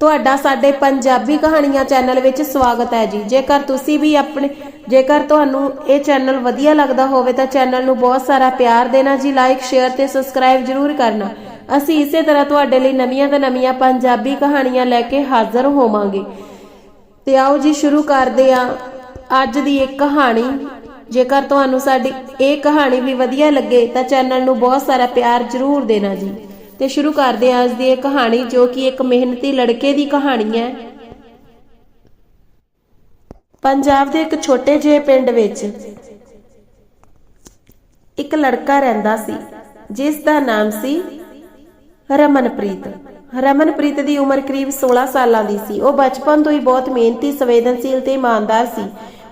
ਤੁਹਾਡਾ ਸਾਡੇ ਪੰਜਾਬੀ ਕਹਾਣੀਆਂ ਚੈਨਲ ਵਿੱਚ ਸਵਾਗਤ ਹੈ ਜੀ। ਜੇਕਰ ਤੁਸੀਂ ਵੀ ਆਪਣੇ ਜੇਕਰ ਤੁਹਾਨੂੰ ਇਹ ਚੈਨਲ ਵਧੀਆ ਲੱਗਦਾ ਹੋਵੇ ਤਾਂ ਚੈਨਲ ਨੂੰ ਬਹੁਤ ਸਾਰਾ ਪਿਆਰ ਦੇਣਾ ਜੀ ਲਾਈਕ ਸ਼ੇਅਰ ਤੇ ਸਬਸਕ੍ਰਾਈਬ ਜ਼ਰੂਰ ਕਰਨਾ। ਅਸੀਂ ਇਸੇ ਤਰ੍ਹਾਂ ਤੁਹਾਡੇ ਲਈ ਨਵੀਆਂ ਤੋਂ ਨਵੀਆਂ ਪੰਜਾਬੀ ਕਹਾਣੀਆਂ ਲੈ ਕੇ ਹਾਜ਼ਰ ਹੋਵਾਂਗੇ। ਤੇ ਆਓ ਜੀ, ਸ਼ੁਰੂ ਕਰਦੇ ਹਾਂ ਅੱਜ ਦੀ ਇੱਕ ਕਹਾਣੀ। ਜੇਕਰ ਤੁਹਾਨੂੰ ਸਾਡੀ ਇਹ ਕਹਾਣੀ ਵੀ ਵਧੀਆ ਲੱਗੇ ਤਾਂ ਚੈਨਲ ਨੂੰ ਬਹੁਤ ਸਾਰਾ ਪਿਆਰ ਜ਼ਰੂਰ ਦੇਣਾ ਜੀ। ਤੇ ਸ਼ੁਰੂ ਕਰਦੇ ਹਾਂ ਅੱਜ ਦੀ ਇਹ ਕਹਾਣੀ, ਜੋ ਕਿ ਇੱਕ ਮਿਹਨਤੀ ਲੜਕੇ ਦੀ ਕਹਾਣੀ ਹੈ। ਪੰਜਾਬ ਦੇ ਇੱਕ ਛੋਟੇ ਜਿਹੇ ਪਿੰਡ ਵਿੱਚ ਇੱਕ ਲੜਕਾ ਰਹਿੰਦਾ ਸੀ, ਜਿਸ ਦਾ ਨਾਮ ਸੀ ਰਮਨਪ੍ਰੀਤ। ਰਮਨਪ੍ਰੀਤ ਦੀ ਉਮਰ ਕਰੀਬ 16 ਸਾਲਾਂ ਦੀ ਸੀ। ਉਹ ਬਚਪਨ ਤੋਂ ਹੀ ਬਹੁਤ ਮਿਹਨਤੀ, ਸੰਵੇਦਨਸ਼ੀਲ ਤੇ ਇਮਾਨਦਾਰ ਸੀ।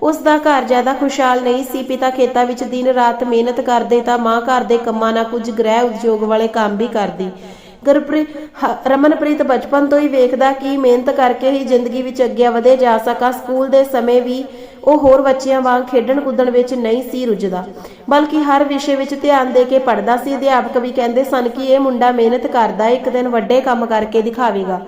ਉਸ ਦਾ ਘਰ ਜ਼ਿਆਦਾ ਖੁਸ਼ਹਾਲ ਨਹੀਂ ਸੀ। ਪਿਤਾ ਖੇਤਾਂ ਵਿੱਚ ਦਿਨ ਰਾਤ ਮਿਹਨਤ ਕਰਦੇ ਤਾਂ ਮਾਂ ਘਰ ਦੇ ਕੰਮਾਂ ਨਾਲ ਕੁਝ ਗ੍ਰਹਿ ਉਦਯੋਗ ਵਾਲੇ ਕੰਮ ਵੀ ਕਰਦੀ। ਗੁਰਪ੍ਰੀਤ ਰਮਨਪ੍ਰੀਤ ਬਚਪਨ ਤੋਂ ਹੀ ਵੇਖਦਾ ਕਿ ਮਿਹਨਤ ਕਰਕੇ ਹੀ ਜ਼ਿੰਦਗੀ ਵਿੱਚ ਅੱਗੇ ਵਧੇ ਜਾ ਸਕਾ। ਸਕੂਲ ਦੇ ਸਮੇਂ ਵੀ ਉਹ ਹੋਰ ਬੱਚਿਆਂ ਵਾਂਗ ਖੇਡਣ ਕੁੱਦਣ ਵਿੱਚ ਨਹੀਂ ਸੀ ਰੁੱਝਦਾ। ਬਲਕਿ ਹਰ ਵਿਸ਼ੇ ਵਿੱਚ ਧਿਆਨ ਦੇ ਕੇ ਪੜ੍ਹਦਾ ਸੀ। ਅਧਿਆਪਕ ਵੀ ਕਹਿੰਦੇ ਸਨ ਕਿ ਇਹ ਮੁੰਡਾ ਮਿਹਨਤ ਕਰਦਾ, ਇੱਕ ਦਿਨ ਵੱਡੇ ਕੰਮ ਕਰਕੇ ਦਿਖਾਵੇਗਾ।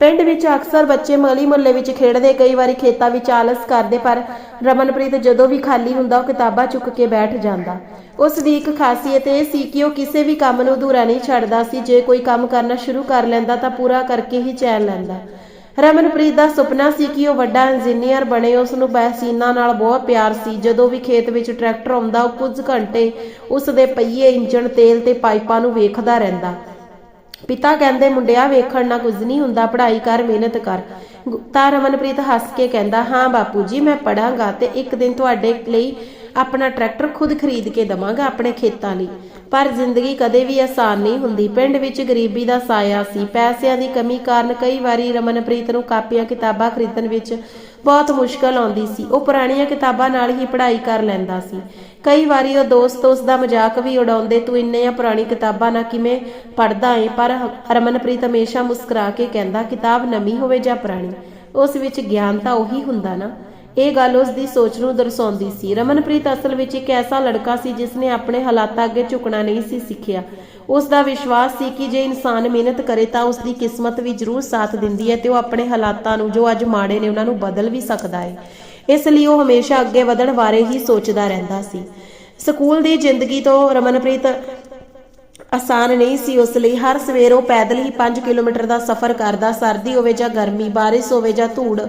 ਪਿੰਡ ਵਿੱਚ ਅਕਸਰ ਬੱਚੇ ਮਲੀ ਮੁਹੱਲੇ ਵਿੱਚ ਖੇਡਦੇ, ਕਈ ਵਾਰੀ ਖੇਤਾਂ ਵਿੱਚ ਆਲਸ ਕਰਦੇ, ਪਰ ਰਮਨਪ੍ਰੀਤ ਜਦੋਂ ਵੀ ਖਾਲੀ ਹੁੰਦਾ, ਉਹ ਕਿਤਾਬਾਂ ਚੁੱਕ ਕੇ ਬੈਠ ਜਾਂਦਾ। ਉਸ ਦੀ ਇੱਕ ਖਾਸੀਅਤ ਇਹ ਸੀ ਕਿ ਉਹ ਕਿਸੇ ਵੀ ਕੰਮ ਨੂੰ ਅਧੂਰਾ ਨਹੀਂ ਛੱਡਦਾ ਸੀ। ਜੇ ਕੋਈ ਕੰਮ ਕਰਨਾ ਸ਼ੁਰੂ ਕਰ ਲੈਂਦਾ, ਤਾਂ ਪੂਰਾ ਕਰਕੇ ਹੀ ਚੈਨ ਲੈਂਦਾ। ਰਮਨਪ੍ਰੀਤ ਦਾ ਸੁਪਨਾ ਸੀ ਕਿ ਉਹ ਵੱਡਾ ਇੰਜੀਨੀਅਰ ਬਣੇ। ਉਸ ਨੂੰ ਪੈਸੀਨਾ ਨਾਲ ਬਹੁਤ ਪਿਆਰ ਸੀ। ਜਦੋਂ ਵੀ ਖੇਤ ਵਿੱਚ ਟਰੈਕਟਰ ਆਉਂਦਾ, ਉਹ ਕੁਝ ਘੰਟੇ ਉਸ ਦੇ ਪਹੀਏ ਇੰਜਣ, ਤੇਲ ਤੇ ਪਾਈਪਾਂ ਨੂੰ ਵੇਖਦਾ ਰਹਿੰਦਾ। ਪਿਤਾ ਕਹਿੰਦੇ, ਮੁੰਡਿਆ, ਵੇਖਣ ਨਾਲ ਕੁਝ ਨਹੀਂ ਹੁੰਦਾ, ਪੜ੍ਹਾਈ ਕਰ, ਮਿਹਨਤ ਕਰ। ਤਾਂ ਰਮਨਪ੍ਰੀਤ ਹੱਸ ਕੇ ਕਹਿੰਦਾ, ਹਾਂ ਬਾਪੂ ਜੀ, ਮੈਂ ਪੜਾਂਗਾ ਤੇ ਇੱਕ ਦਿਨ ਤੁਹਾਡੇ ਲਈ ਆਪਣਾ ਟਰੈਕਟਰ ਖੁਦ ਖਰੀਦ ਕੇ ਦਵਾਂਗਾ ਆਪਣੇ ਖੇਤਾਂ ਲਈ। ਪਰ ਜ਼ਿੰਦਗੀ ਕਦੇ ਵੀ ਆਸਾਨ ਨਹੀਂ ਹੁੰਦੀ। ਪਿੰਡ ਵਿੱਚ ਗਰੀਬੀ ਦਾ ਸਾਇਆ ਸੀ। ਪੈਸਿਆਂ ਦੀ ਕਮੀ ਕਾਰਨ ਕਈ ਵਾਰੀ ਰਮਨਪ੍ਰੀਤ ਨੂੰ ਕਾਪੀਆਂ ਕਿਤਾਬਾਂ ਖਰੀਦਣ ਵਿੱਚ ਬਹੁਤ ਮੁਸ਼ਕਲ ਆਉਂਦੀ ਸੀ। ਉਹ ਪੁਰਾਣੀਆਂ ਕਿਤਾਬਾਂ ਨਾਲ ਹੀ ਪੜ੍ਹਾਈ ਕਰ ਲੈਂਦਾ ਸੀ। ਕਈ ਵਾਰੀ ਉਹ ਦੋਸਤ ਉਸ ਦਾ ਮਜ਼ਾਕ ਵੀ ਉਡਾਉਂਦੇ, ਤੂੰ ਇੰਨੀਆਂ ਪੁਰਾਣੀ ਕਿਤਾਬਾਂ ਨਾ ਕਿਵੇਂ ਪੜ੍ਹਦਾ ਏ? ਪਰ ਰਮਨਪ੍ਰੀਤ ਹਮੇਸ਼ਾ ਮੁਸਕਰਾ ਕੇ ਕਹਿੰਦਾ, ਕਿਤਾਬ ਨਵੀਂ ਹੋਵੇ ਜਾਂ ਪੁਰਾਣੀ? ਉਸ ਵਿੱਚ ਗਿਆਨ ਤਾਂ ਉਹੀ ਹੁੰਦਾ ਨਾ। ਇਹ ਗੱਲ ਉਸ ਦੀ ਸੋਚ ਨੂੰ ਦਰਸਾਉਂਦੀ ਸੀ। ਰਮਨਪ੍ਰੀਤ ਅਸਲ ਵਿੱਚ ਇੱਕ ਐਸਾ ਲੜਕਾ ਸੀ ਜਿਸ ਨੇ ਆਪਣੇ ਹਾਲਾਤਾਂ ਅੱਗੇ ਝੁਕਣਾ ਨਹੀਂ ਸੀ ਸਿੱਖਿਆ। ਉਸ ਦਾ ਵਿਸ਼ਵਾਸ ਸੀ ਕਿ ਜੇ ਇਨਸਾਨ ਮਿਹਨਤ ਕਰੇ ਤਾਂ ਉਸ ਦੀ ਕਿਸਮਤ ਵੀ ਜ਼ਰੂਰ ਸਾਥ ਦਿੰਦੀ ਹੈ ਤੇ ਉਹ ਆਪਣੇ ਹਾਲਾਤਾਂ ਨੂੰ ਜੋ ਅੱਜ ਮਾੜੇ ਨੇ ਉਹਨਾਂ ਨੂੰ ਬਦਲ ਵੀ ਸਕਦਾ ਹੈ। ਇਸ ਲਈ ਉਹ ਹਮੇਸ਼ਾ ਅੱਗੇ ਵਧਣ ਬਾਰੇ ਹੀ ਸੋਚਦਾ ਰਹਿੰਦਾ ਸੀ। ਸਕੂਲ ਦੀ ਜ਼ਿੰਦਗੀ ਤੋਂ ਰਮਨਪ੍ਰੀਤ ਆਸਾਨ ਨਹੀਂ ਸੀ ਉਸ ਲਈ ਹਰ ਸਵੇਰ ਉਹ ਪੈਦਲ ਹੀ 5 ਕਿਲੋਮੀਟਰ ਦਾ ਸਫ਼ਰ ਕਰਦਾ, ਸਰਦੀ ਹੋਵੇ ਜਾਂ ਗਰਮੀ, ਬਾਰਿਸ਼ ਹੋਵੇ ਜਾਂ ਧੂੜ,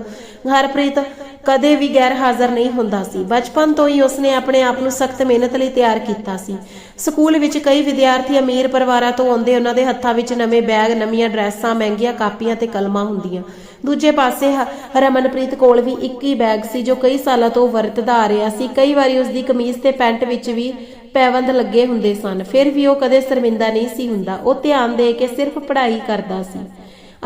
ਹਰਪ੍ਰੀਤ ਕਦੇ ਵੀ ਗੈਰ ਹਾਜ਼ਰ ਨਹੀਂ ਹੁੰਦਾ ਸੀ। ਬਚਪਨ ਤੋਂ ਹੀ ਉਸਨੇ ਆਪਣੇ ਆਪ ਨੂੰ ਸਖਤ ਮਿਹਨਤ ਲਈ ਤਿਆਰ ਕੀਤਾ ਸੀ। ਸਕੂਲ ਵਿੱਚ ਕਈ ਵਿਦਿਆਰਥੀ ਅਮੀਰ ਪਰਿਵਾਰਾਂ ਤੋਂ ਆਉਂਦੇ ਉਹਨਾਂ ਦੇ ਹੱਥਾਂ ਵਿੱਚ ਨਵੇਂ ਬੈਗ, ਨਵੀਆਂ ਡਰੈਸਾਂ, ਮਹਿੰਗੀਆਂ ਕਾਪੀਆਂ ਤੇ ਕਲਮਾਂ ਹੁੰਦੀਆਂ। ਦੂਜੇ ਪਾਸੇ ਰਮਨਪ੍ਰੀਤ ਕੋਲ ਵੀ ਇੱਕ ਹੀ ਬੈਗ ਸੀ ਜੋ ਕਈ ਸਾਲਾਂ ਤੋਂ ਵਰਤਦਾ ਆ ਰਿਹਾ ਸੀ। ਕਈ ਵਾਰੀ ਉਸ ਦੀ ਕਮੀਜ਼ ਤੇ ਪੈਂਟ ਵਿੱਚ ਵੀ ਪੈਵੰਦ ਲੱਗੇ ਹੁੰਦੇ ਸਨ। ਫਿਰ ਵੀ ਉਹ ਕਦੇ ਸ਼ਰਮਿੰਦਾ ਨਹੀਂ ਸੀ ਹੁੰਦਾ। ਉਹ ਧਿਆਨ ਦੇ ਕੇ ਸਿਰਫ ਪੜ੍ਹਾਈ ਕਰਦਾ ਸੀ।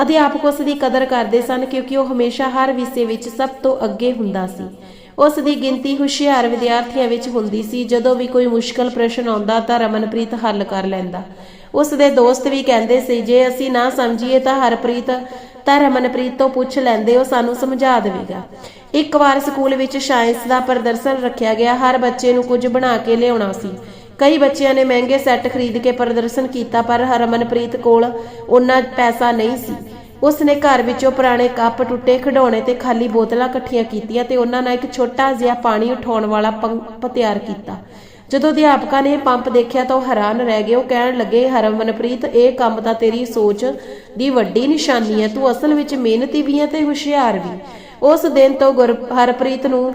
ਅਧਿਆਪਕ ਉਸ ਦੀ ਕਦਰ ਕਰਦੇ ਸਨ ਕਿਉਂਕਿ ਉਹ ਹਮੇਸ਼ਾ ਹਰ ਵਿਸ਼ੇ ਵਿੱਚ ਸਭ ਤੋਂ ਅੱਗੇ ਹੁੰਦਾ ਸੀ। ਉਸ ਦੀ ਗਿਣਤੀ ਹੁਸ਼ਿਆਰ ਵਿਦਿਆਰਥੀਆਂ ਵਿੱਚ ਹੁੰਦੀ ਸੀ। ਜਦੋਂ ਵੀ ਕੋਈ ਮੁਸ਼ਕਲ ਪ੍ਰਸ਼ਨ ਆਉਂਦਾ ਤਾਂ ਰਮਨਪ੍ਰੀਤ ਹੱਲ ਕਰ ਲੈਂਦਾ। ਉਸ ਦੇ ਦੋਸਤ ਵੀ ਕਹਿੰਦੇ ਸੀ, ਜੇ ਅਸੀਂ ਨਾ ਸਮਝੀਏ ਤਾਂ ਹਰਪ੍ਰੀਤ, ਤਾਂ ਰਮਨਪ੍ਰੀਤ ਤੋਂ ਪੁੱਛ ਲੈਂਦੇ, ਉਹ ਸਾਨੂੰ ਸਮਝਾ ਦੇਵੇਗਾ। ਇੱਕ ਵਾਰ ਸਕੂਲ ਵਿੱਚ ਸਾਇੰਸ ਦਾ ਪ੍ਰਦਰਸ਼ਨ ਰੱਖਿਆ ਗਿਆ, ਹਰ ਬੱਚੇ ਨੂੰ ਕੁਝ ਬਣਾ ਕੇ ਲਿਆਉਣਾ ਸੀ। ਕਈ ਬੱਚਿਆਂ ਨੇ ਮਹਿੰਗੇ ਸੈੱਟ ਖਰੀਦ ਕੇ ਪ੍ਰਦਰਸ਼ਨ ਕੀਤਾ, ਪਰ ਹਰਮਨਪ੍ਰੀਤ ਕੋਲ ਉਹਨਾਂ ਪੈਸਾ ਨਹੀਂ ਸੀ। ਉਸ ਨੇ ਘਰ ਵਿੱਚੋਂ ਪੁਰਾਣੇ ਕੱਪ ਟੁੱਟੇ ਖਿਡੌਣੇ ਤੇ ਖਾਲੀ ਬੋਤਲਾਂ ਇਕੱਠੀਆਂ ਕੀਤੀਆਂ ਤੇ ਉਹਨਾਂ ਨਾਲ ਇੱਕ ਛੋਟਾ ਜਿਹਾ ਪਾਣੀ ਉਠਾਉਣ ਵਾਲਾ ਪੰਪ ਤਿਆਰ ਕੀਤਾ। ਜਦੋਂ ਅਧਿਆਪਕਾਂ ਨੇ ਪੰਪ ਦੇਖਿਆ ਤਾਂ ਉਹ ਹੈਰਾਨ ਰਹਿ ਗਏ। ਉਹ ਕਹਿਣ ਲੱਗੇ, ਹਰਮਨਪ੍ਰੀਤ, ਇਹ ਕੰਮ ਤਾਂ ਤੇਰੀ ਸੋਚ ਦੀ ਵੱਡੀ ਨਿਸ਼ਾਨੀ ਹੈ। ਤੂੰ ਅਸਲ ਵਿੱਚ ਮਿਹਨਤੀ ਵੀ ਹੈ ਤੇ ਹੁਸ਼ਿਆਰ ਵੀ। ਉਸ ਦਿਨ ਤੋਂ ਗੁਰ- ਹਰਪ੍ਰੀਤ ਨੂੰ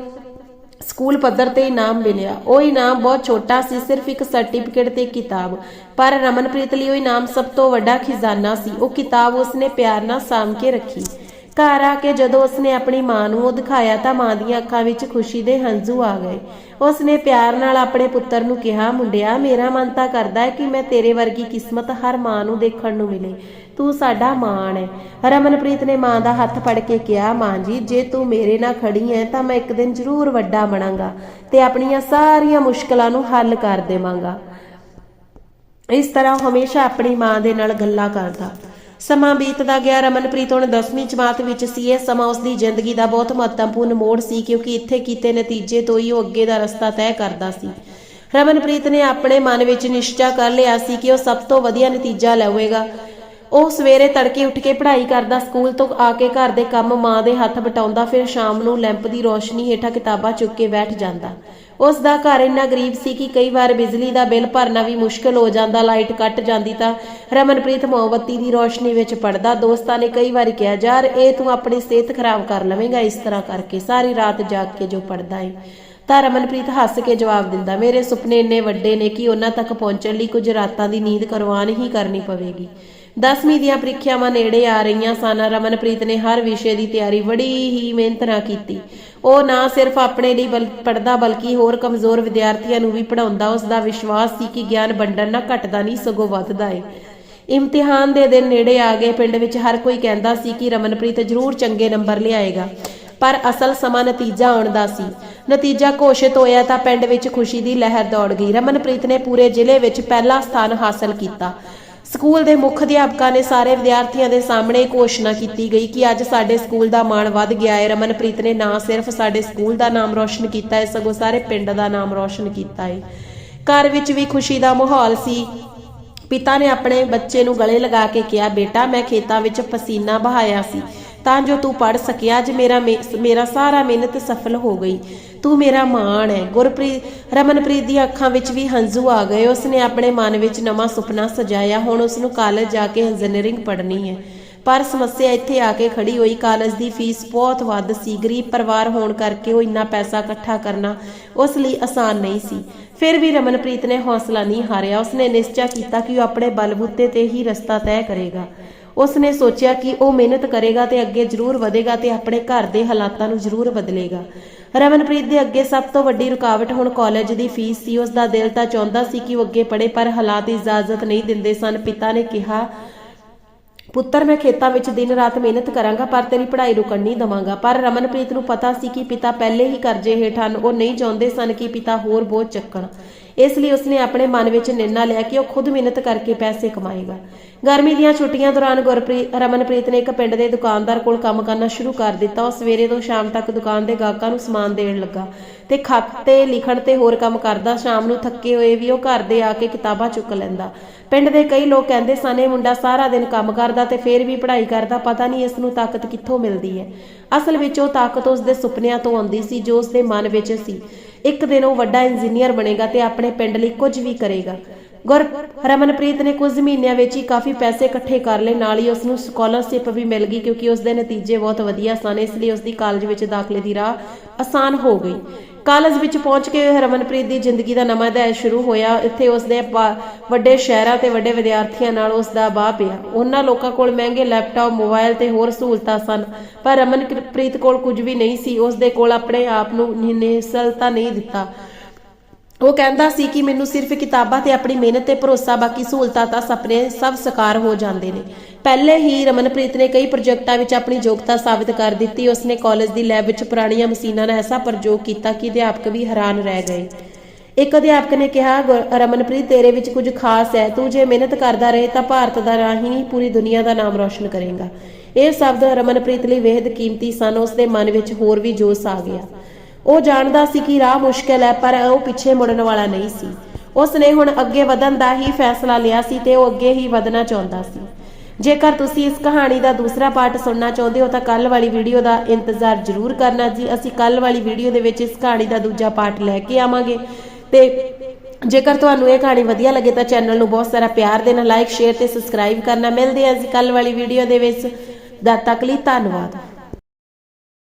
ਸਕੂਲ ਪੱਧਰ ਤੇ ਇਨਾਮ ਮਿਲਿਆ। ਉਹ ਇਨਾਮ ਬਹੁਤ ਛੋਟਾ ਸੀ, ਸਿਰਫ ਇੱਕ ਸਰਟੀਫਿਕੇਟ ਤੇ ਕਿਤਾਬ। ਪਰ ਰਮਨਪ੍ਰੀਤ ਲਈ ਉਹ ਇਨਾਮ ਸਭ ਤੋਂ ਵੱਡਾ ਖਜ਼ਾਨਾ ਸੀ। ਉਹ ਕਿਤਾਬ ਉਸਨੇ ਪਿਆਰ ਨਾਲ ਸਾਂਭ ਕੇ ਰੱਖੀ। ਘਰ ਆ ਕੇ ਜਦੋਂ ਉਸਨੇ ਆਪਣੀ ਮਾਂ ਨੂੰ ਉਹ ਦਿਖਾਇਆ ਤਾਂ ਮਾਂ ਦੀਆਂ ਅੱਖਾਂ ਵਿੱਚ ਖੁਸ਼ੀ ਦੇ ਹੰਝੂ ਆ ਗਏ। ਉਸਨੇ ਪਿਆਰ ਨਾਲ ਆਪਣੇ ਪੁੱਤਰ ਨੂੰ ਕਿਹਾ, ਮੁੰਡਿਆ, ਮੇਰਾ ਮਨ ਤਾਂ ਕਰਦਾ ਹੈ ਕਿ ਮੈਂ ਤੇਰੇ ਵਰਗੀ ਕਿਸਮਤ ਹਰ ਮਾਂ ਨੂੰ ਦੇਖਣ ਨੂੰ ਮਿਲੇ। ਤੂੰ ਸਾਡਾ ਮਾਣ ਹੈ। ਰਮਨਪ੍ਰੀਤ ਨੇ ਮਾਂ ਦਾ ਹੱਥ ਫੜ ਕੇ ਕਿਹਾ, ਮਾਂ ਜੀ, ਜੇ ਤੂੰ ਮੇਰੇ ਨਾਲ ਖੜੀ ਹੈ ਤਾਂ ਮੈਂ ਇੱਕ ਦਿਨ ਜ਼ਰੂਰ ਵੱਡਾ ਬਣਾਂਗਾ ਤੇ ਆਪਣੀਆਂ ਸਾਰੀਆਂ ਮੁਸ਼ਕਲਾਂ ਨੂੰ ਹੱਲ ਕਰ ਦੇਵਾਂਗਾ। ਇਸ ਤਰ੍ਹਾਂ ਉਹ ਹਮੇਸ਼ਾ ਆਪਣੀ ਮਾਂ ਦੇ ਨਾਲ ਗੱਲਾਂ ਕਰਦਾ। ਸਮਾਂ ਬੀਤਦਾ ਗਿਆ। ਰਮਨਪ੍ਰੀਤ ਹੁਣ 10ਵੀਂ ਜਮਾਤ ਵਿੱਚ ਸੀ। ਇਹ ਸਮਾਂ ਉਸ ਦੀ ਜ਼ਿੰਦਗੀ ਦਾ ਬਹੁਤ ਮਹੱਤਵਪੂਰਨ ਮੋੜ ਸੀ ਕਿਉਂਕਿ ਇੱਥੇ ਕੀਤੇ ਨਤੀਜੇ ਤੋਂ ਹੀ ਉਹ ਅੱਗੇ ਦਾ ਰਸਤਾ ਤੈਅ ਕਰਦਾ ਸੀ। ਰਮਨਪ੍ਰੀਤ ਨੇ ਆਪਣੇ ਮਨ ਵਿੱਚ ਨਿਸ਼ਚਾ ਕਰ ਲਿਆ ਸੀ ਕਿ ਉਹ ਸਭ ਤੋਂ ਵਧੀਆ ਨਤੀਜਾ ਲਵੇਗਾ। ਉਹ ਸਵੇਰੇ ਤੜਕੇ ਉੱਠ ਕੇ ਪੜ੍ਹਾਈ ਕਰਦਾ, ਸਕੂਲ ਤੋਂ ਆ ਕੇ ਘਰ ਦੇ ਕੰਮ ਮਾਂ ਦੇ ਹੱਥ ਵਟਾਉਂਦਾ ਫਿਰ ਸ਼ਾਮ ਨੂੰ ਲੈਂਪ ਦੀ ਰੋਸ਼ਨੀ ਹੇਠਾਂ ਕਿਤਾਬਾਂ ਚੁੱਕ ਕੇ ਬੈਠ ਜਾਂਦਾ। ਉਸ ਦਾ ਘਰ ਇੰਨਾ ਗਰੀਬ ਸੀ ਕਿ ਕਈ ਵਾਰ ਬਿਜਲੀ ਦਾ ਬਿੱਲ ਭਰਨਾ ਵੀ ਮੁਸ਼ਕਲ ਹੋ ਜਾਂਦਾ, ਲਾਈਟ ਕੱਟ ਜਾਂਦੀ ਤਾਂ ਰਮਨਪ੍ਰੀਤ ਮੋਮਬੱਤੀ ਦੀ ਰੋਸ਼ਨੀ ਵਿੱਚ ਪੜਦਾ। ਦੋਸਤਾਂ ਨੇ ਕਈ ਵਾਰ ਕਿਹਾ, ਯਾਰ, ਇਹ ਤੂੰ ਆਪਣੀ ਸਿਹਤ ਖਰਾਬ ਕਰ ਲਵੇਂਗਾ, ਇਸ ਤਰ੍ਹਾਂ ਕਰਕੇ ਸਾਰੀ ਰਾਤ ਜਾਗ ਕੇ ਜੋ ਪੜਦਾ ਏ। ਤਾਂ ਰਮਨਪ੍ਰੀਤ ਹੱਸ ਕੇ ਜਵਾਬ ਦਿੰਦਾ, ਮੇਰੇ ਸੁਪਨੇ ਇੰਨੇ ਵੱਡੇ ਨੇ ਕਿ ਉਹਨਾਂ ਤੱਕ ਪਹੁੰਚਣ ਲਈ ਕੁਝ ਰਾਤਾਂ ਦੀ ਨੀਂਦ ਕਰਵਾਨ ਹੀ ਕਰਨੀ ਪਵੇਗੀ। 10ਵੀਂ ਦੀਆਂ ਪ੍ਰੀਖਿਆਵਾਂ ਨੇੜੇ ਆ ਰਹੀਆਂ ਸਨ। ਰਮਨਪ੍ਰੀਤ ਨੇ ਹਰ ਵਿਸ਼ੇ ਦੀ ਤਿਆਰੀ ਬੜੀ ਹੀ ਮਿਹਨਤ ਨਾਲ ਕੀਤੀ। ਉਹ ਨਾ ਸਿਰਫ ਆਪਣੇ ਲਈ ਬਲ ਪੜਦਾ ਬਲਕਿ ਹੋਰ ਕਮਜ਼ੋਰ ਵਿਦਿਆਰਥੀਆਂ ਨੂੰ ਵੀ ਪੜਾਉਂਦਾ ਉਸ ਦਾ ਵਿਸ਼ਵਾਸ ਸੀ ਕਿ ਗਿਆਨ ਵੰਡਣ ਨਾਲ ਘਟਦਾ ਨਹੀਂ, ਸਗੋਂ ਵੱਧਦਾ ਏ। ਇਮਤਿਹਾਨ ਦੇ ਦਿਨ ਨੇੜੇ ਆ ਗਏ। ਪਿੰਡ ਵਿੱਚ ਹਰ ਕੋਈ ਕਹਿੰਦਾ ਸੀ ਕਿ ਰਮਨਪ੍ਰੀਤ ਜ਼ਰੂਰ ਚੰਗੇ ਨੰਬਰ ਲਿਆਏਗਾ। ਪਰ ਅਸਲ ਸਮਾਂ ਨਤੀਜਾ ਆਉਣ ਦਾ ਸੀ। ਨਤੀਜਾ ਘੋਸ਼ਿਤ ਹੋਇਆ ਤਾਂ ਪਿੰਡ ਵਿੱਚ ਖੁਸ਼ੀ ਦੀ ਲਹਿਰ ਦੌੜ ਗਈ। ਰਮਨਪ੍ਰੀਤ ਨੇ ਪੂਰੇ ਜ਼ਿਲ੍ਹੇ ਵਿੱਚ ਪਹਿਲਾ ਸਥਾਨ ਹਾਸਲ ਕੀਤਾ। ਸਕੂਲ ਦੇ ਮੁੱਖ ਅਧਿਆਪਕਾਂ ਨੇ ਸਾਰੇ ਵਿਦਿਆਰਥੀਆਂ ਦੇ ਸਾਹਮਣੇ ਘੋਸ਼ਣਾ ਕੀਤੀ ਗਈ ਕਿ ਅੱਜ ਸਾਡੇ ਸਕੂਲ ਦਾ ਮਾਣ ਵੱਧ ਗਿਆ ਹੈ। ਰਮਨਪ੍ਰੀਤ ਨੇ ਨਾ ਸਿਰਫ ਸਾਡੇ ਸਕੂਲ ਦਾ ਨਾਮ ਰੌਸ਼ਨ ਕੀਤਾ ਹੈ, ਸਗੋਂ ਸਾਰੇ ਪਿੰਡ ਦਾ ਨਾਮ ਰੌਸ਼ਨ ਕੀਤਾ ਹੈ। ਘਰ ਵਿੱਚ ਵੀ ਖੁਸ਼ੀ ਦਾ ਮਾਹੌਲ ਸੀ। ਪਿਤਾ ਨੇ ਆਪਣੇ ਬੱਚੇ ਨੂੰ ਗਲੇ ਲਗਾ ਕੇ ਕਿਹਾ, ਬੇਟਾ, ਮੈਂ ਖੇਤਾਂ ਵਿੱਚ ਪਸੀਨਾ ਬਹਾਇਆ ਸੀ। ਤਾਂ ਜੋ ਤੂੰ ਪੜ ਸਕਿਆ ਅੱਜ ਮੇਰਾ ਮੇ- ਮੇਰਾ ਸਾਰਾ ਮਿਹਨਤ ਸਫਲ ਹੋ ਗਈ। ਤੂੰ ਮੇਰਾ ਮਾਣ ਹੈ। ਗੁਰਪ੍ਰੀਤ, ਰਮਨਪ੍ਰੀਤ ਦੀਆਂ ਅੱਖਾਂ ਵਿੱਚ ਵੀ ਹੰਝੂ ਆ ਗਏ। ਉਸਨੇ ਆਪਣੇ ਮਨ ਵਿੱਚ ਨਵਾਂ ਸੁਪਨਾ ਸਜਾਇਆ। ਹੁਣ ਉਸ ਨੂੰ ਕਾਲਜ ਜਾ ਕੇ ਇੰਜੀਨੀਅਰਿੰਗ ਪੜ੍ਹਨੀ ਹੈ। ਪਰ ਸਮੱਸਿਆ ਇੱਥੇ ਆ ਕੇ ਖੜੀ ਹੋਈ। ਕਾਲਜ ਦੀ ਫੀਸ ਬਹੁਤ ਵੱਧ ਸੀ। ਗਰੀਬ ਪਰਿਵਾਰ ਹੋਣ ਕਰਕੇ ਉਹ ਇੰਨਾ ਪੈਸਾ ਇਕੱਠਾ ਕਰਨਾ ਉਸ ਲਈ ਆਸਾਨ ਨਹੀਂ ਸੀ। ਫਿਰ ਵੀ ਰਮਨਪ੍ਰੀਤ ਨੇ ਹੌਸਲਾ ਨਹੀਂ ਹਾਰਿਆ। ਉਸਨੇ ਨਿਸ਼ਚਾ ਕੀਤਾ ਕਿ ਉਹ ਆਪਣੇ ਬਲਬੂਤੇ ਤੇ ਹੀ ਰਸਤਾ ਤੈਅ ਕਰੇਗਾ। ਉਸਨੇ ਸੋਚਿਆ ਕਿ ਉਹ ਮਿਹਨਤ ਕਰੇਗਾ ਤੇ ਅੱਗੇ ਜ਼ਰੂਰ ਵਧੇਗਾ ਤੇ ਆਪਣੇ ਘਰ ਦੇ ਹਾਲਾਤਾਂ ਨੂੰ ਜ਼ਰੂਰ ਬਦਲੇਗਾ। ਰਮਨਪ੍ਰੀਤ ਦੇ ਅੱਗੇ ਸਭ ਤੋਂ ਵੱਡੀ ਰੁਕਾਵਟ ਹੁਣ ਕਾਲਜ ਦੀ ਫੀਸ ਸੀ। ਉਸ ਦਾ ਦਿਲ ਤਾਂ ਚਾਹੁੰਦਾ ਸੀ ਕਿ ਉਹ ਅੱਗੇ ਪੜ੍ਹੇ, ਪਰ ਹਾਲਾਤ ਇਜਾਜ਼ਤ ਨਹੀਂ ਦਿੰਦੇ ਸਨ। ਪਿਤਾ ਨੇ ਕਿਹਾ, ਪੁੱਤਰ, ਮੈਂ ਖੇਤਾਂ ਵਿੱਚ ਦਿਨ ਰਾਤ ਮਿਹਨਤ ਕਰਾਂਗਾ, ਪਰ ਤੇਰੀ ਪੜ੍ਹਾਈ ਰੁਕਣ ਨਹੀਂ ਦਵਾਂਗਾ। ਪਰ ਰਮਨਪ੍ਰੀਤ ਨੂੰ ਪਤਾ ਸੀ ਕਿ ਪਿਤਾ ਪਹਿਲੇ ਹੀ ਕਰਜ਼ੇ ਹੇਠ ਹਨ। ਉਹ ਨਹੀਂ ਚਾਹੁੰਦੇ ਸਨ ਕਿ ਪਿਤਾ ਹੋਰ ਬੋਝ ਚੱਕਣ। ਇਸ ਲਈ ਉਸਨੇ ਆਪਣੇ ਮਨ ਵਿੱਚ ਨਿਰਣਾ ਲਿਆ ਕਿ ਉਹ ਖੁਦ ਮਿਹਨਤ ਕਰਕੇ ਪੈਸੇ ਕਮਾਏਗਾ। ਗਰਮੀ ਦੀਆਂ ਛੁੱਟੀਆਂ ਦੌਰਾਨ ਗੁਰਪ੍ਰੀਤ, ਰਮਨਪ੍ਰੀਤ ਨੇ ਇੱਕ ਪਿੰਡ ਦੇ ਦੁਕਾਨਦਾਰ ਕੋਲ ਕੰਮ ਕਰਨਾ ਸ਼ੁਰੂ ਕਰ ਦਿੱਤਾ। ਉਹ ਸਵੇਰੇ ਤੋਂ ਸ਼ਾਮ ਤੱਕ ਦੁਕਾਨ ਦੇ ਗਾਹਕਾਂ ਨੂੰ ਸਮਾਨ ਦੇਣ ਲੱਗਾ ਤੇ ਖਾਤੇ ਲਿਖਣ ਤੇ ਹੋਰ ਕੰਮ ਕਰਦਾ। ਸ਼ਾਮ ਨੂੰ ਥੱਕੇ ਹੋਏ ਵੀ ਉਹ ਘਰ ਦੇ ਆ ਕੇ ਕਿਤਾਬਾਂ ਚੁੱਕ ਲੈਂਦਾ। ਪਿੰਡ ਦੇ ਕਈ ਲੋਕ ਕਹਿੰਦੇ ਸਨ, ਇਹ ਮੁੰਡਾ ਸਾਰਾ ਦਿਨ ਕੰਮ ਕਰਦਾ ਤੇ ਫੇਰ ਵੀ ਪੜ੍ਹਾਈ ਕਰਦਾ। ਪਤਾ ਨਹੀਂ ਇਸ ਨੂੰ ਤਾਕਤ ਕਿੱਥੋਂ ਮਿਲਦੀ ਹੈ। ਅਸਲ ਵਿੱਚ ਉਹ ਤਾਕਤ ਉਸ ਦੇ ਸੁਪਨਿਆਂ ਤੋਂ ਆਉਂਦੀ ਸੀ, ਜੋ ਉਸ ਦੇ ਮਨ ਵਿੱਚ ਸੀ। ਇੱਕ ਦਿਨ ਉਹ ਵੱਡਾ ਇੰਜੀਨੀਅਰ ਬਣੇਗਾ ਤੇ ਆਪਣੇ ਪਿੰਡ ਲਈ ਕੁਝ ਵੀ ਕਰੇਗਾ। ਗੁਰ ਰਮਨਪ੍ਰੀਤ ਨੇ ਕੁਝ ਮਹੀਨਿਆਂ ਵਿੱਚ ਹੀ ਕਾਫੀ ਪੈਸੇ ਇਕੱਠੇ ਕਰ ਲਏ। ਨਾਲ ਹੀ ਉਸ ਨੂੰ ਸਕਾਲਰਸ਼ਿਪ ਵੀ ਮਿਲ ਗਈ ਕਿਉਂਕਿ ਉਸ ਦੇ ਨਤੀਜੇ ਬਹੁਤ ਵਧੀਆ ਸਨ, ਇਸ ਲਈ ਉਸ ਦੀ ਕਾਲਜ ਵਿੱਚ ਦਾਖਲੇ ਦੀ ਰਾਹ ਆਸਾਨ ਹੋ ਗਈ। ਕਾਲਜ ਵਿੱਚ ਪਹੁੰਚ ਕੇ ਰਮਨਪ੍ਰੀਤ ਦੀ ਜ਼ਿੰਦਗੀ ਦਾ ਨਵਾਂ ਅਧਿਆਇ ਸ਼ੁਰੂ ਹੋਇਆ। ਇੱਥੇ ਉਸ ਦੇ ਵੱਡੇ ਸ਼ਹਿਰਾਂ ਤੇ ਵੱਡੇ ਵਿਦਿਆਰਥੀਆਂ ਨਾਲ ਉਸ ਦਾ ਬਾਹ ਪਿਆ। ਉਹਨਾਂ ਲੋਕਾਂ ਕੋਲ ਮਹਿੰਗੇ ਲੈਪਟਾਪ ਮੋਬਾਈਲ ਤੇ ਹੋਰ ਸਹੂਲਤਾਂ ਸਨ, ਪਰ ਰਮਨਪ੍ਰੀਤ ਕੋਲ ਕੁਝ ਵੀ ਨਹੀਂ ਸੀ। ਉਸ ਦੇ ਕੋਲ ਆਪਣੇ ਆਪ ਨੂੰ ਨਿਸਲਤਾ ਨਹੀਂ ਦਿੱਤਾ। ਉਹ ਕਹਿੰਦਾ ਸੀ ਕਿ ਮੈਨੂੰ ਸਿਰਫ ਕਿਤਾਬਾਂ ਤੇ ਆਪਣੀ ਮਿਹਨਤ ਤੇ ਭਰੋਸਾ, ਬਾਕੀ ਸਹੂਲਤਾਂ ਤਾਂ ਸੁਪਨੇ ਸਭ ਸਕਾਰ ਹੋ ਜਾਂਦੇ ਨੇ। ਪਹਿਲੇ ਹੀ ਰਮਨਪ੍ਰੀਤ ਨੇ ਕਈ ਪ੍ਰੋਜੈਕਟਾਂ ਵਿੱਚ ਆਪਣੀ ਯੋਗਤਾ ਸਾਬਿਤ ਕਰ ਦਿੱਤੀ। ਉਸਨੇ ਕਾਲਜ ਦੀ ਲੈਬ ਵਿੱਚ ਪੁਰਾਣੀਆਂ ਮਸ਼ੀਨਾਂ ਨਾਲ ਐਸਾ ਪ੍ਰਯੋਗ ਕੀਤਾ ਕਿ ਅਧਿਆਪਕ ਵੀ ਹੈਰਾਨ ਰਹਿ ਗਏ। ਇੱਕ ਅਧਿਆਪਕ ਨੇ ਕਿਹਾ "ਗੁਰ- ਰਮਨਪ੍ਰੀਤ, ਤੇਰੇ ਵਿੱਚ ਕੁਝ ਖਾਸ ਹੈ। ਤੂੰ ਜੇ ਮਿਹਨਤ ਕਰਦਾ ਰਹੇ ਤਾਂ ਭਾਰਤ ਦਾ ਰਾਹੀਂ ਪੂਰੀ ਦੁਨੀਆ ਦਾ ਨਾਮ ਰੌਸ਼ਨ ਕਰੇਗਾ। ਇਹ ਸ਼ਬਦ ਰਮਨਪ੍ਰੀਤ ਲਈ ਵੇਹਦ ਕੀਮਤੀ ਸਨ। ਉਸ ਦੇ ਮਨ ਵਿੱਚ ਹੋਰ ਵੀ ਜੋਸ਼ ਆ ਗਿਆ। ਉਹ ਜਾਣਦਾ ਸੀ ਕਿ ਰਾਹ ਮੁਸ਼ਕਲ ਹੈ, ਪਰ ਉਹ ਪਿੱਛੇ ਮੁੜਨ ਵਾਲਾ ਨਹੀਂ ਸੀ। ਉਸ ਨੇ ਹੁਣ ਅੱਗੇ ਵਧਣ ਦਾ ਹੀ ਫੈਸਲਾ ਲਿਆ ਸੀ ਤੇ ਉਹ ਅੱਗੇ ਹੀ ਵਧਣਾ ਚਾਹੁੰਦਾ ਸੀ। ਜੇਕਰ ਤੁਸੀਂ ਇਸ ਕਹਾਣੀ ਦਾ ਦੂਸਰਾ ਪਾਰਟ ਸੁਣਨਾ ਚਾਹੁੰਦੇ ਹੋ ਤਾਂ ਕੱਲ ਵਾਲੀ ਵੀਡੀਓ ਦਾ ਇੰਤਜ਼ਾਰ ਜ਼ਰੂਰ ਕਰਨਾ ਜੀ। ਅਸੀਂ ਕੱਲ ਵਾਲੀ ਵੀਡੀਓ ਦੇ ਵਿੱਚ ਇਸ ਕਹਾਣੀ ਦਾ ਦੂਜਾ ਪਾਰਟ ਲੈ ਕੇ ਆਵਾਂਗੇ। ਤੇ ਜੇਕਰ ਤੁਹਾਨੂੰ ਇਹ ਕਹਾਣੀ ਵਧੀਆ ਲੱਗੇ ਤਾਂ ਚੈਨਲ ਨੂੰ ਬਹੁਤ ਸਾਰਾ ਪਿਆਰ ਦੇਣਾ ਲਾਈਕ ਸ਼ੇਅਰ ਤੇ ਸਬਸਕ੍ਰਾਈਬ ਕਰਨਾ। ਮਿਲਦੇ ਹਾਂ ਅਸੀਂ ਕੱਲ ਵਾਲੀ ਵੀਡੀਓ ਦੇ ਵਿੱਚ। ਦਦ ਤੱਕ ਲਈ ਧੰਨਵਾਦ।